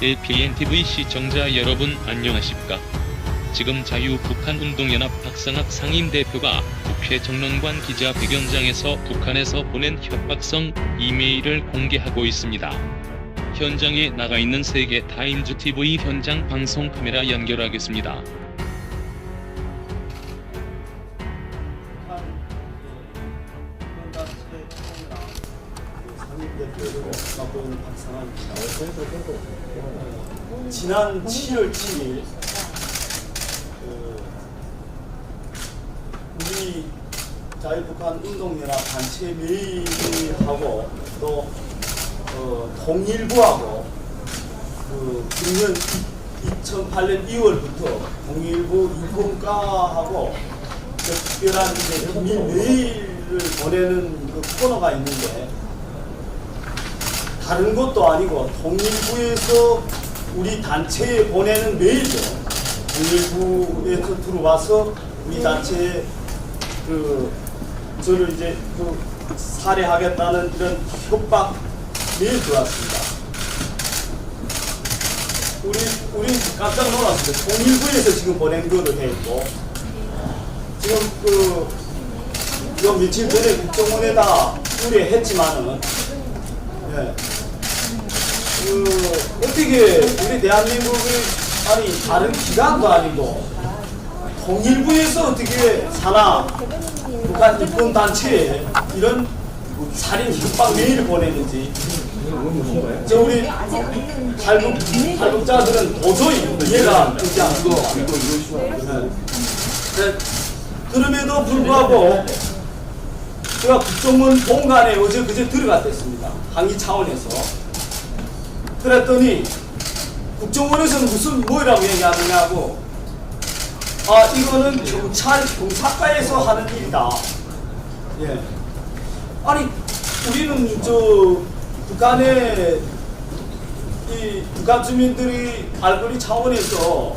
LPNTV 시청자 여러분 안녕하십니까? 지금 자유북한운동연합 박상학 상임대표가 국회 정론관 기자회견장에서 북한에서 보낸 협박성 이메일을 공개하고 있습니다. 현장에 나가 있는 세계 타임즈 TV 현장 방송 카메라 연결하겠습니다. 지난 7월 7일 그 우리 자유북한 운동연합 단체 메일하고 또 어, 통일부하고 그 금년 2008년 2월부터 통일부 인권과하고 그 특별한 이제 메일을 보내는 그 코너가 있는데 다른 것도 아니고 통일부에서 우리 단체에 보내는 메일도 통일부에서 들어와서 우리 단체에 그 저를 이제 그 살해하겠다는 이런 협박 메일 들어왔습니다. 우리 우리 깜짝 놀랐습니다. 통일부에서 지금 보낸 거를 했고 지금 그 요 며칠 전에 국정원에다 의뢰했지만은 예. 그 어떻게 우리 대한민국의 아니 다른 기관도 아니고 통일부에서 어떻게 사나 북한 인권 단체에 이런 살인 협박 메일을 보내는지 저 우리 탈북 탈북자들은 도저히 이해가 되지 않습니다. 네. 네. 그럼에도 불구하고 제가 국정원 본관에 어제 그제 들어갔댔습니다. 항의 차원에서. 그랬더니 국정원에서는 무슨 뭐라고 얘기하느냐고 아 이거는 경찰 경사과에서 하는 일이다. 예. 아니 우리는 저 북한의 이 북한 주민들이 알거리 차원에서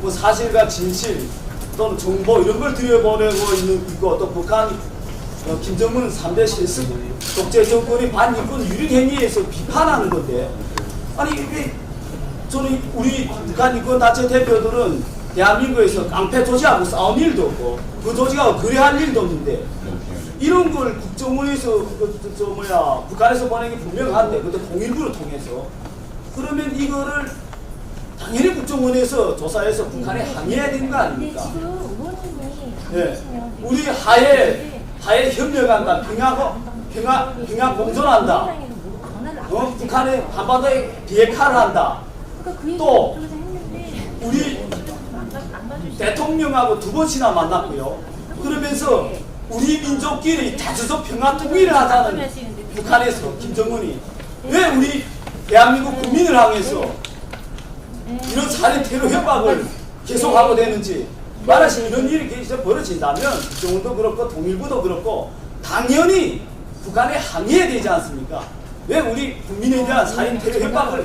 뭐 사실과 진실 또는 정보 이런 걸 들여보내고 있는 있고 또 북한 어, 김정은 3대 실습 독재 정권의 반인권 유린 행위에서 비판하는 건데 아니 이게 저는 우리 북한 인권 단체 대표들은 대한민국에서 깡패 조직하고 싸운 일도 없고 그 조직하고 거래할 일도 없는데 이런 걸 국정원에서 그, 저, 저 뭐야 북한에서 보낸 게 분명한데 그것도 통일부를 통해서 그러면 이거를 당연히 국정원에서 조사해서 북한에 항의해야 되는 거 아닙니까? 예. 보시면 우리 하에 하에 협력한다. 평양 평양 평양 공존한다. 어? 북한의 한반도에 비핵화를 한다. 또 우리 대통령하고 두 번이나 만났고요. 그러면서 우리 민족끼리 자주적 평화 통일을 하자는 북한에서 김정은이 왜 우리 대한민국 국민을 향해서 이런 살인 테러 협박을 계속하고 되는지 말하신 이런 일이 계속 벌어진다면 국정원도 그렇고 통일부도 그렇고 당연히 북한에 항의해야 되지 않습니까? 왜 우리 국민에 대한 살인 테러 협박을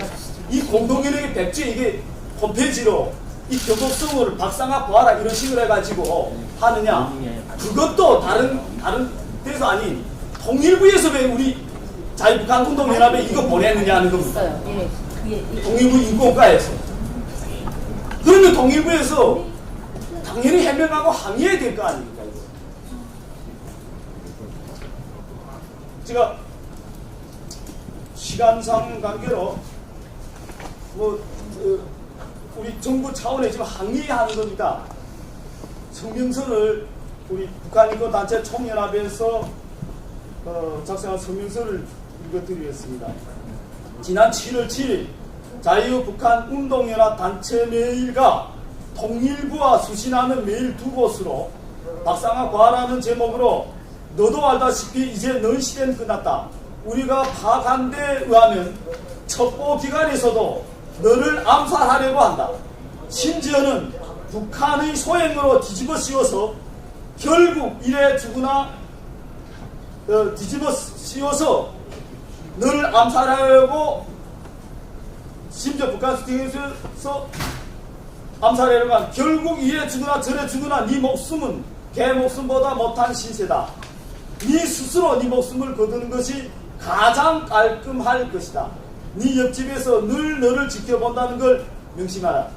이 공동연합의 백지 이게 홈페이지로 이 교독성을 박상학 보아라 이런 식으로 해가지고 하느냐 그것도 다른 다른 데서 아닌 통일부에서 왜 우리 자유북한 운동연합에 이거 보내느냐 하는 겁니다. 통일부 인권과에서 그러면 통일부에서 당연히 해명하고 항의해야 될 거 아닙니까 제가 시간상 관계로 뭐 그, 우리 정부 차원에 지금 항의하는 겁니다. 성명서를 우리 북한인권 단체 총연합에서 어, 작성한 성명서를 읽어드리겠습니다. 지난 7월 7일 자유북한 운동연합 단체 메일과 통일부와 수신하는 메일 두 곳으로 박상아 과라는 제목으로 너도 알다시피 이제 넌 시대는 끝났다. 우리가 파악한 데 의하면 첩보 기관에서도 너를 암살하려고 한다. 심지어는 북한의 소행으로 뒤집어 씌워서 결국 이래 죽으나 어, 뒤집어 씌워서 너를 암살하려고 심지어 북한 스팅에서 암살하려고 한 결국 이래 죽으나 저래 죽으나 네 목숨은 개 목숨보다 못한 신세다. 네 스스로 네 목숨을 거두는 것이 가장 깔끔할 것이다. 네 옆집에서 늘 너를 지켜본다는 걸 명심하라.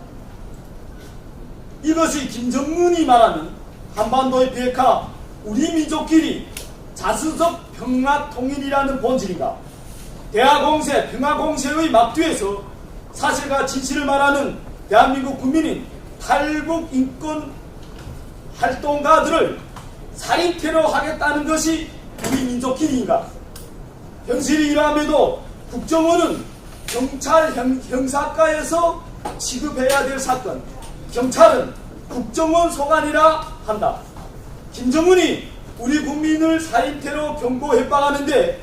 이것이 김정은이 말하는 한반도의 비핵화 우리 민족끼리 자수적 평화 통일이라는 본질인가? 대화공세, 평화공세의 막뒤에서 사실과 진실을 말하는 대한민국 국민인 탈북 인권 활동가들을 살인 테러 하겠다는 것이 우리 민족끼리인가? 현실이 이러함에도 국정원은 경찰 형, 형사과에서 취급해야 될 사건, 경찰은 국정원 소관이라 한다. 김정은이 우리 국민을 살인 테러 경고 협박하는데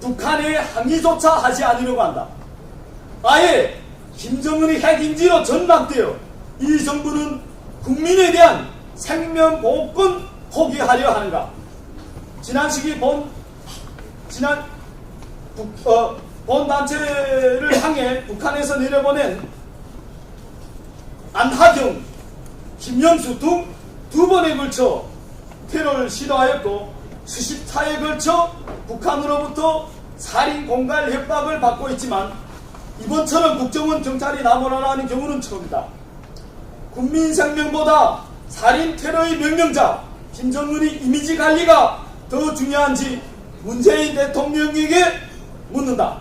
북한에 항의조차 하지 않으려고 한다. 아예 김정은이 핵인지로 전락되어 이 정부는 국민에 대한 생명보호권 포기하려 하는가? 지난 시기 본 지난 북, 어, 본 단체를 향해 북한에서 내려보낸 안하경, 김영수 등 두 번에 걸쳐 테러를 시도하였고 수십 차에 걸쳐 북한으로부터 살인 공갈 협박을 받고 있지만 이번처럼 국정원 경찰이 나무라는 경우는 처음이다. 국민 생명보다 살인 테러의 명령자 김정은의 이미지 관리가 더 중요한지 문재인 대통령에게 묻는다.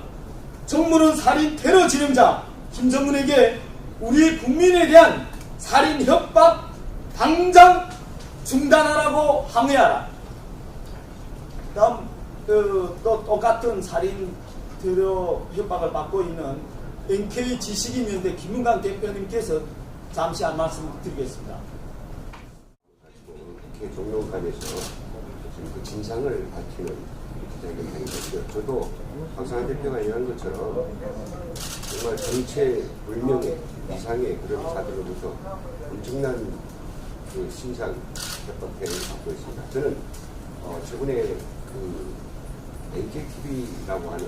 정부는 살인 테러 진행자 김정은에게 우리 국민에 대한 살인 협박 당장 중단하라고 항의하라. 다음 그, 또 똑같은 살인 테러 협박을 받고 있는 NK 지식인연대 김은강 대표님께서 잠시 한 말씀 드리겠습니다. 국회 종료관에서 지금 그 진상을 밝히는 기자회견 것이요. 저도 박상환 대표가 얘기한 것처럼 정말 정체 불명의 이상의 그런 자들로부터 엄청난 그 신상 협박회를 받고 있습니다. 저는 어, 최근에 그 NKTV라고 하는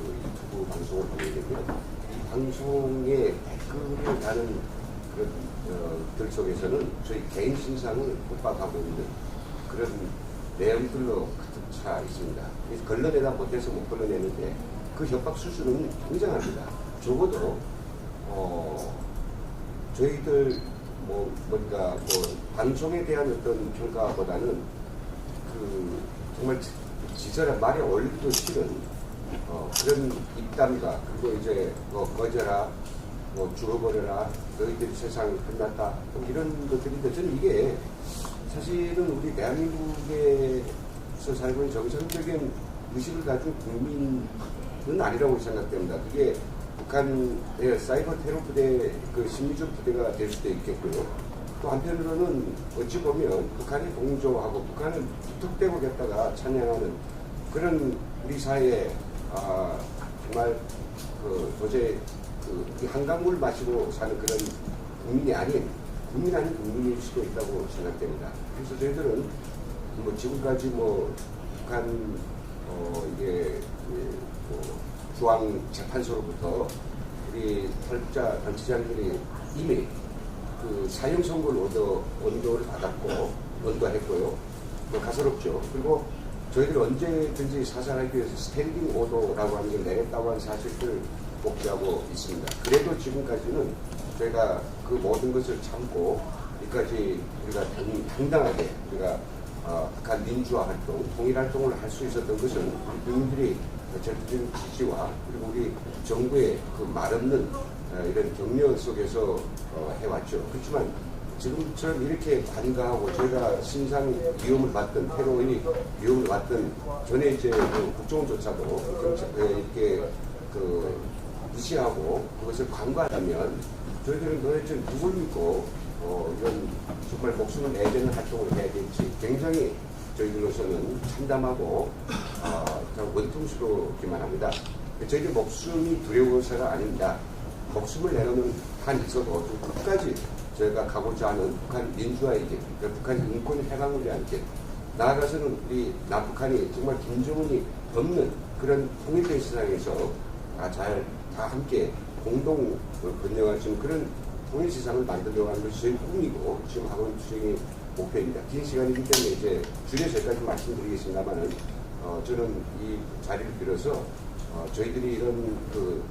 그 유튜브 방송을 보게 되면 이 방송에 댓글을 다는 그런 어, 들 속에서는 저희 개인 신상을 협박하고 있는 그런 내용들로 가득 차 있습니다. 그래서 걸러내다 못해서 못 걸러내는데 그 협박 수준은 굉장합니다. 적어도 어, 저희들 뭐 뭔가 뭐 방송에 대한 어떤 평가보다는 그 정말 지- 지저라 말이 어울리기도 싫은 어, 그런 입담과 그리고 이제 뭐 꺼져라 뭐 죽어버려라 너희들이 세상 끝났다 뭐 이런 것들인데 저는 이게 사실은 우리 대한민국에서 살고 있는 정상적인 의식을 가진 국민은 아니라고 생각됩니다. 그게 북한의 사이버 테러 부대 그 심리적 부대가 될 수도 있겠고요. 또 한편으로는 어찌 보면 북한이 동조하고 북한을 무턱대고 겠다가 찬양하는 그런 우리 사회에 아, 정말 그 도저히 그이 한강물 마시고 사는 그런 국민이 아닌 국민 아닌 국민일 수도 있다고 생각됩니다. 그래서 저희들은 뭐 지금까지 뭐 북한 어 이게 그뭐 중앙 재판소로부터 우리 탈북자 단체장들이 이미 그 사형 선고를 얻어 언도를 받았고 언도했고요. 뭐 가소롭죠. 그리고 저희들이 언제든지 사살하기 위해서 스탠딩 오더라고 하는 걸 내렸다고 하는 사실을 복귀하고 있습니다. 그래도 지금까지는 저희가 그 모든 것을 참고 여기까지 우리가 당, 당당하게 우리가 어, 북한 민주화 활동, 통일 활동을 할 수 있었던 것은 국민들이 절대적인 지지와 그리고 우리 정부의 그 말없는 어, 이런 격려 속에서 어, 해왔죠. 그렇지만 지금처럼 이렇게 관가하고 저희가 신상 위험을 받던 테러의 위험을 받던 전에 이제 그 국정조차도 이렇게 그 무시하고 그것을 관과하면 저희들은 도대체 누굴 믿고 어, 이런 정말 목숨을 내야 되는 활동을 해야 될지 굉장히 저희들로서는 참담하고 어, 참 원통스럽기만 합니다. 저희들 목숨이 두려워서가 아닙니다. 목숨을 내놓는 한 있어도 좀 끝까지 저희가 가고자 하는 북한 민주화의 길, 그러니까 북한 인권 해방을 위한 길, 나아가서는 우리 남북한이 정말 김정은이 없는 그런 통일된 세상에서 다 잘, 다 함께 공동 번영할 수 있는 그런 통일 세상을 만들려고 하는 것이 저희 꿈이고 지금 하고 있는 수행의 목표입니다. 긴 시간이기 때문에 이제 줄여서 여기까지 말씀드리겠습니다만은 어, 저는 이 자리를 빌어서 어, 저희들이 이런 그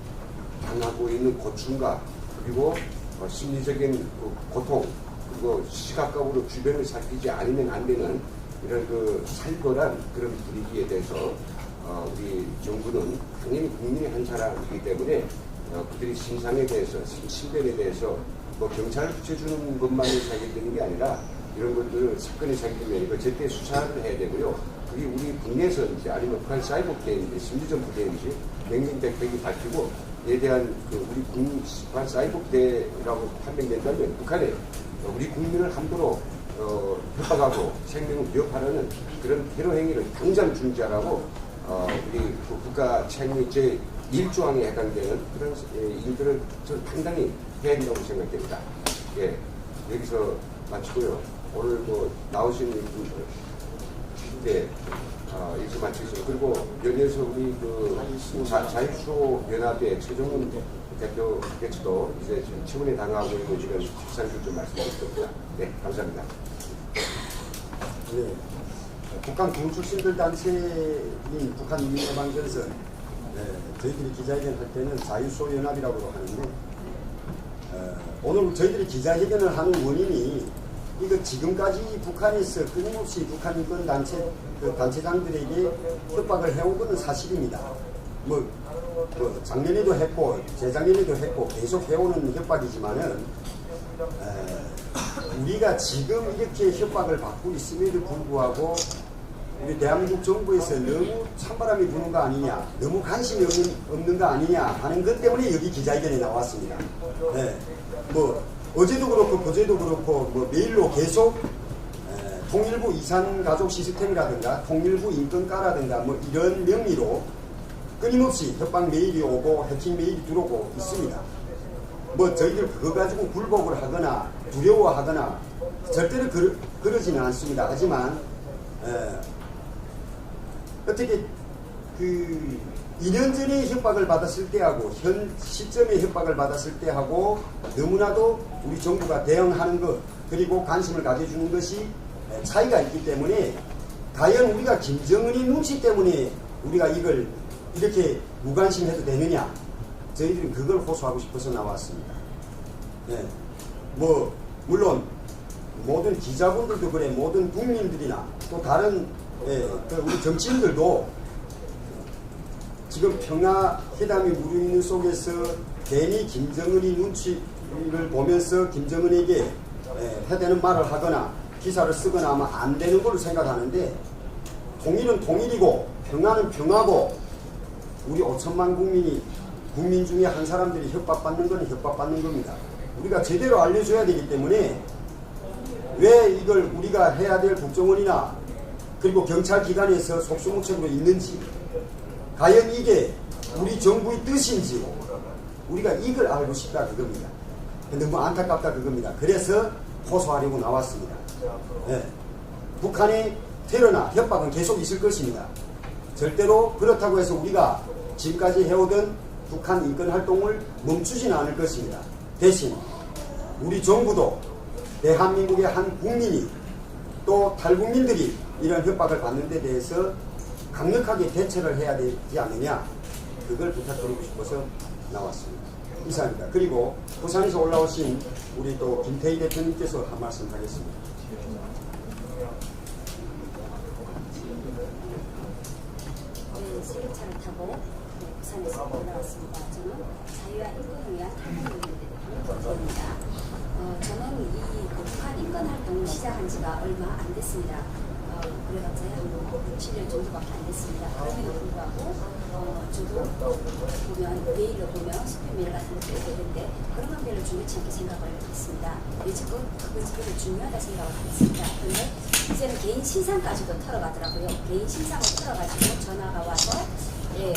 당하고 있는 고충과 그리고 어, 심리적인 그 고통 그리고 시각각으로 주변을 살피지 않으면 안 되는 이런 그 살벌한 그런 분위기에 대해서 어, 우리 정부는 당연히 국민의 한 사람이기 때문에 어, 그들이 신상에 대해서 신- 신변에 대해서 뭐 경찰을 붙여주는 것만을 사기되는 게 아니라 이런 것들을 사건이 생기면 이거 제때 수사를 해야 되고요. 그게 우리 국내에서인지 아니면 북한 사이버대인지 심리전 부대인지 명명백백이 밝히고 이에 대한 그 우리 국 북한 사이버대라고 판명된다면 북한에 우리 국민을 함부로 어, 협박하고 생명을 위협하는 그런 테러 행위를 당장 중지하라고 어, 우리 그 국가 책무 제 1조항에 해당되는 그런 예, 일들을 저는 당당히 해야 된다고 생각됩니다. 예, 여기서 마치고요. 오늘 뭐 나오신 분, 네, 아, 여기서 마치겠습니다. 그리고 연이어서 우리 그 자, 자유수호 연합의 최종훈 대표께서도 이제 지금 처분에 당하고 있는 지금 실상을 좀 말씀드리겠습니다. 네, 감사합니다. 네. 북한 군 출신들 단체인 북한 인민해방전선 네, 저희들이 기자회견 할 때는 자유소연합이라고 하는데 어, 오늘 저희들이 기자회견을 하는 원인이 이거 지금까지 북한에서 끊임없이 북한 인권 단체 그 단체장들에게 협박을 해온 것은 사실입니다. 뭐, 뭐 작년에도 했고 재작년에도 했고 계속 해오는 협박이지만은 에, 우리가 지금 이렇게 협박을 받고 있음에도 불구하고 우리 대한민국 정부에서 너무 찬바람이 부는 거 아니냐, 너무 관심이 없는, 없는 거 아니냐 하는 것 때문에 여기 기자회견에 나왔습니다. 네. 뭐 어제도 그렇고 그제도 그렇고 뭐 메일로 계속 에, 통일부 이산 가족 시스템이라든가 통일부 인권가라든가 뭐 이런 명의로 끊임없이 협박 메일이 오고 해킹 메일이 들어오고 있습니다. 뭐 저희들 그거 가지고 굴복을 하거나 두려워하거나 절대로 그러, 그러지는 않습니다. 하지만 에, 어떻게 그 2년 전에 협박을 받았을 때하고 현 시점에 협박을 받았을 때하고 너무나도 우리 정부가 대응하는 것 그리고 관심을 가져주는 것이 에, 차이가 있기 때문에 과연 우리가 김정은의 눈치 때문에 우리가 이걸 이렇게 무관심해도 되느냐 저희들은 그걸 호소하고 싶어서 나왔습니다. 네. 뭐 물론 모든 기자분들도 그래 모든 국민들이나 또 다른 예, 그 우리 정치인들도 지금 평화 회담이 무르익는 속에서 괜히 김정은이 눈치를 보면서 김정은에게 예, 해대는 말을 하거나 기사를 쓰거나 하면 안 되는 걸로 생각하는데 통일은 통일이고 평화는 평화고 우리 5천만 국민이 국민 중에 한 사람들이 협박받는 것은 협박받는 겁니다. 우리가 제대로 알려줘야 되기 때문에 왜 이걸 우리가 해야 될 국정원이나 그리고 경찰 기관에서 속수무책으로 있는지 과연 이게 우리 정부의 뜻인지 우리가 이걸 알고 싶다 그겁니다. 너무 안타깝다 그겁니다. 그래서 호소하려고 나왔습니다. 예. 북한의 테러나 협박은 계속 있을 것입니다. 절대로 그렇다고 해서 우리가 지금까지 해오던 북한 인권 활동을 멈추지는 않을 것입니다. 대신 우리 정부도 대한민국의 한 국민이 또 탈국민들이 이런 협박을 받는 데 대해서 강력하게 대처를 해야 되지 않느냐 그걸 부탁드리고 싶어서 나왔습니다. 이상입니다. 그리고 부산에서 올라오신 우리 또 김태희 대표님께서 한 말씀 하겠습니다. 네, 세계차를 타고 네, 부산에서 올라왔습니다. 저는 자유와 인권을 위한 탈북민입니다. 어, 저는 이 북한 인권 활동을 시작한 지가 얼마 안 됐습니다. 어, 그래봤자야 뭐 7년 정도밖에 안 됐습니다. 그럼에도 불구하고 어, 저도 보면 메일로 보면 스팸 메일 같은 것도 되는데 그런 건 별로 중요치 않게 생각을 했습니다. 여지껏 그거 지금 중요하다 생각을 안 했습니다. 그런데 이제는 개인 신상까지도 털어가더라고요. 개인 신상을 털어가지고 전화가 와서 예,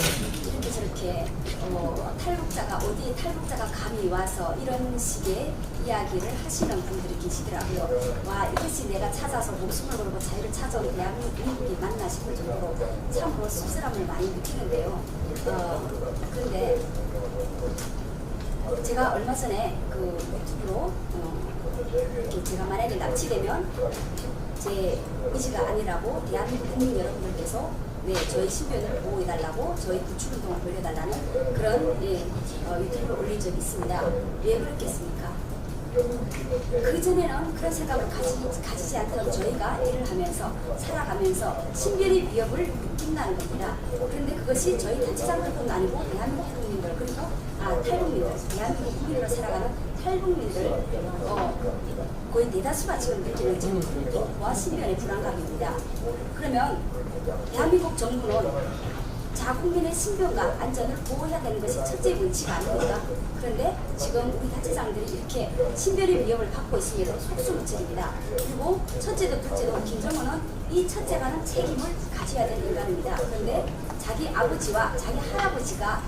이렇게 어, 탈북자가 어디에 탈북자가 감이 와서 이런 식의 이야기를 하시는 분들이 계시더라고요. 와 이것이 내가 찾아서 목숨을 걸고 자유를 찾아온 대한민국이 맞나 싶을 정도로 참으로 씁쓸함을 많이 느끼는데요. 어, 그런데 제가 얼마 전에 그 유튜브로 어, 제가 만약에 납치되면 제 의지가 아니라고 대한민국 국민 여러분들께서 네, 저희 신변을 보호해달라고 저희 구출운동을 벌여달라는 그런 예, 어, 유튜브를 올린 적이 있습니다. 왜 그렇겠습니까? 그전에는 그런 생각을 가지, 가지 지 않던 저희가 일을 하면서 살아가면서 신변의 위협을 느낀다는 겁니다. 그런데 그것이 저희 단체장들뿐 아니고 대한민국 국민들 그리고 아, 탈북민들, 대한민국 국민으로 살아가는 탈북민들 어, 거의 대다수가 지금 느끼는 지금 공포와 신변의 불안감입니다. 그러면 대한민국 정부는 자국민의 신변과 안전을 보호해야 되는 것이 첫째 문치가 아닙니까? 그런데 지금 우리 단체장들이 이렇게 신변의 위협을 받고 있음에도 속수무책입니다. 그리고 첫째도 둘째도 김정은은 이 첫째가는 책임을 가져야 될 인간입니다. 그런데 자기 아버지와 자기 할아버지가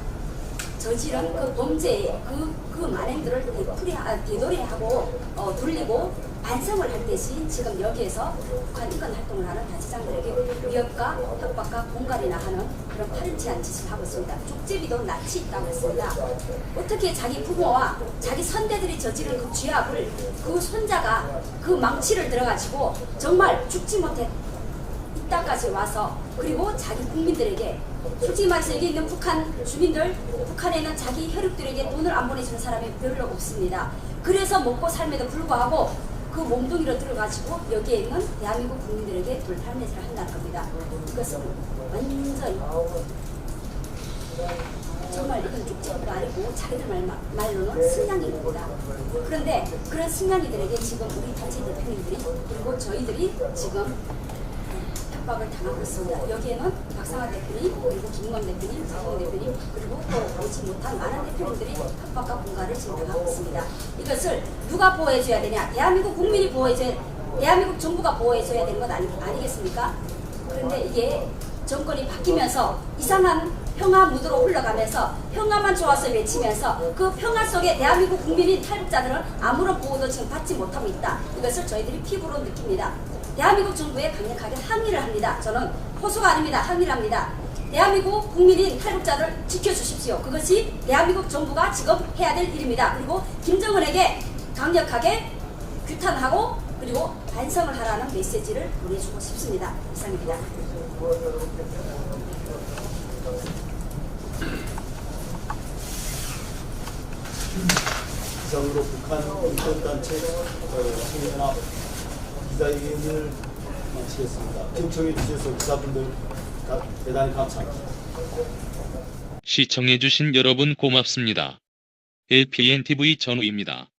저지른 그 범죄의 그, 그 만행들을 되풀이, 아, 되돌이하고 어, 돌리고 반성을 할 대신 지금 여기에서 북한 인권 활동을 하는 단체장들에게 위협과 협박과 공갈이나 하는 그런 파렴치한 짓을 하고 있습니다. 쪽제비도 낯이 있다고 했습니다. 어떻게 자기 부모와 자기 선대들이 저지른 그 죄악을 그 손자가 그 망치를 들어가지고 정말 죽지 못해 이 땅까지 와서 그리고 자기 국민들에게 솔직히 말해서 여기 있는 북한 주민들 북한에 있는 자기 혈육들에게 돈을 안 보내주는 사람이 별로 없습니다. 그래서 먹고 삶에도 불구하고 그 몸뚱이로 들어가지고 여기에 있는 대한민국 국민들에게 돌팔매질을 한다는 겁니다. 이것은 완전 정말 이건 쪽지가 아니고 자기들 말, 말로는 승냥인 겁니다. 그런데 그런 승냥이들에게 지금 우리 단체 대 표님들이 그리고 저희들이 지금 협박을 당하고 있습니다. 여기에는 박상환 대표님, 그리고 김건 대표님, 장동 대표님, 그리고 또 오지 못한 많은 대표님들이 협박과 공갈을 당하고 있습니다. 이것을 누가 보호해줘야 되냐? 대한민국 국민이 보호해줘야, 대한민국 정부가 보호해줘야 되는 것 아니, 아니겠습니까? 그런데 이게 정권이 바뀌면서 이상한 평화 무드로 흘러가면서 평화만 좋아서 외치면서 그 평화 속에 대한민국 국민인 탈북자들은 아무런 보호도 지금 받지 못하고 있다. 이것을 저희들이 피부로 느낍니다. 대한민국 정부에 강력하게 항의를 합니다. 저는 호소가 아닙니다. 항의를 합니다. 대한민국 국민인 탈북자들 지켜주십시오. 그것이 대한민국 정부가 지금 해야 될 일입니다. 그리고 김정은에게 강력하게 규탄하고 그리고 반성을 하라는 메시지를 보내주고 싶습니다. 이상입니다. 이상으로 북한 인권단체 어, 청년합 기자회견을 마치겠습니다. 신청해 주셔서 기자분들 다- 대단히 감사합니다. 시청해 주신 여러분 고맙습니다. LPNTV 전우입니다.